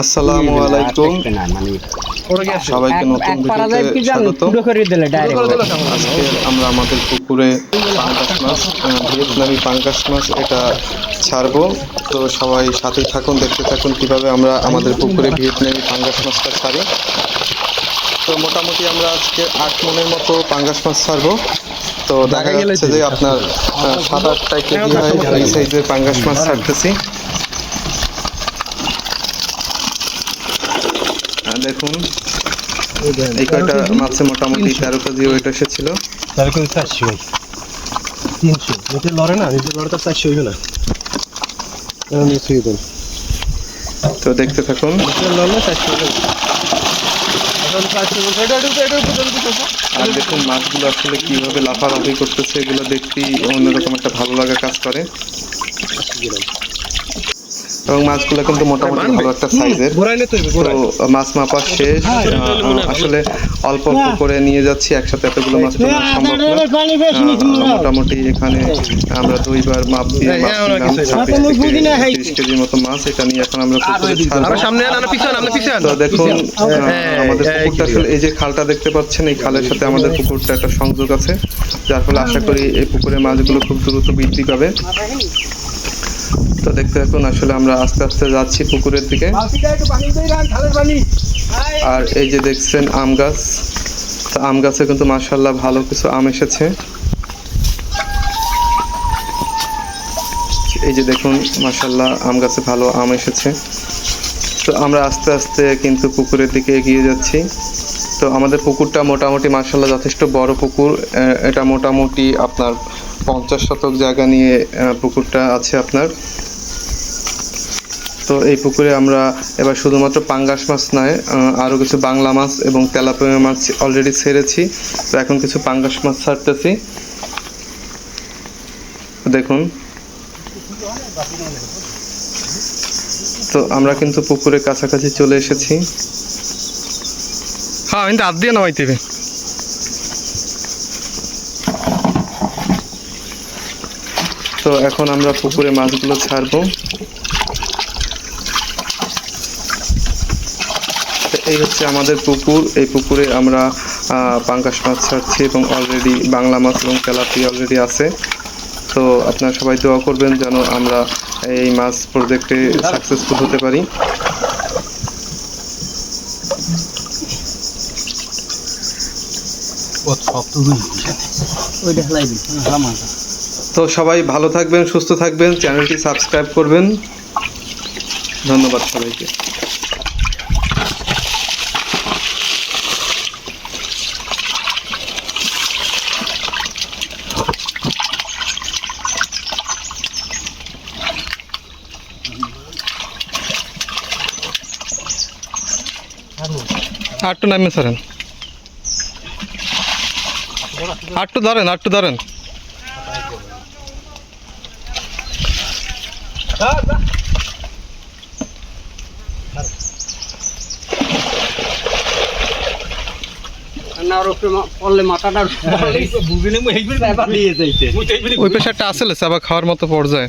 আসসালামু আলাইকুম। সবাইকে নতুন ভিডিওতে স্বাগত আজকে আমরা আমাদের পুকুরে পাঙ্গাস মাছ ভিয়েতনামি পাঙ্গাস মাছ এটা ছাড়বো। তো সবাই সাথেই থাকুন দেখতে থাকুন কীভাবে আমরা আমাদের পুকুরে ভিয়েতনামি পাঙ্গাস মাছটা ছাড়ি। তো মোটামুটি আমরা আজকে আট মনের মতো পাঙ্গাস মাছ ছাড়বো। তো দেখা যাচ্ছে যে আপনার সাত আটটা কেজি হয় এই সাইজের পাঙ্গাস মাছ ছাড়তেছি। দেখুন। এই কয়টা মাছে মোটামুটি তেরো কেজি ওয়েট এসেছিল। তাহলে কিন্তু চারশো। তিনশো। নিচে লড়ে না নিচে লড়ে তো চারশো হইবে না। তো দেখতে থাকুন। লড়লে চারশো। এটা, এটা, এটা, এটা, এটা, এটা, এটা। আর দেখুন মাছগুলো আসলে কীভাবে লাফালাফি করতেছে এগুলো দেখতেই অন্যরকম একটা ভালো লাগা কাজ করে। এবং মাছগুলো কিন্তু মোটামুটি ভালো একটা সাইজের। তো মাছ মাপা শেষ। আহ, আসলে অল্প অল্প করে নিয়ে যাচ্ছি একসাথে এতগুলো মাছ তো সম্ভব না। মোটামুটি এখানে আমরা দুইবার মাপ দিয়ে মাছ হ্যাঁ, নিলাম। তিরিশ কেজির মতো মাছ এটা নিয়ে এখন আমরা। তো দেখুন হ্যাঁ, আমাদের হ্যাঁ, পুকুরটা আসলে এই যে খালটা দেখতে পাচ্ছেন এই খালের সাথে আমাদের পুকুরটা একটা সংযোগ আছে যার ফলে আশা করি এই পুকুরে মাছগুলো খুব দ্রুত বৃদ্ধি পাবে। তো দেখতে থাকুন আসলে আমরা আস্তে আস্তে যাচ্ছি পুকুরের দিকে। আর এই যে দেখছেন আম গাছ, তো আম গাছে কিন্তু মার্শাল্লাহ ভালো কিছু আম এসেছে। এই যে দেখুন মার্শাল্লাহ আম গাছে ভালো আম এসেছে। তো আমরা আস্তে আস্তে কিন্তু পুকুরের দিকে এগিয়ে যাচ্ছি। তো আমাদের পুকুরটা মোটামুটি মার্শাল্লাহ যথেষ্ট বড় পুকুর। এটা মোটামুটি আপনার পঞ্চাশ শতক জায়গা নিয়ে পুকুরটা আছে আপনার। তো এই পুকুরে আমরা এবার শুধুমাত্র পাঙ্গাস মাছ নয় আরও কিছু বাংলা মাছ এবং তেলাপিয়া মাছ অলরেডি ছেড়েছি। তো এখন কিছু পাঙ্গাস মাছ ছাড়তেছি। দেখুন। তো আমরা কিন্তু পুকুরের কাছাকাছি চলে এসেছি। হ্যাঁ কিন্তু হাত দিয়ে নামাইতে হবে। তো এখন আমরা পুকুরে মাছগুলো ছাড়বো। এই হচ্ছে আমাদের পুকুর। এই পুকুরে আমরা পাঙ্গাস মাছ ছাড়ছি এবং অলরেডি বাংলা মাছ এবং তেলাপি অলরেডি আছে। তো আপনারা সবাই দোয়া করবেন যেন আমরা এই মাছ প্রজেক্টে সাকসেসফুল হতে পারি। তো সবাই ভালো থাকবেন সুস্থ থাকবেন। চ্যানেলটি সাবস্ক্রাইব করবেন। ধন্যবাদ সবাইকে। আটটু নামে সারেন আটটু ধরেন আটটু ধরেন। ওই পেশাটা আসলে চাবা খাওয়ার মতো পর্যায়ে।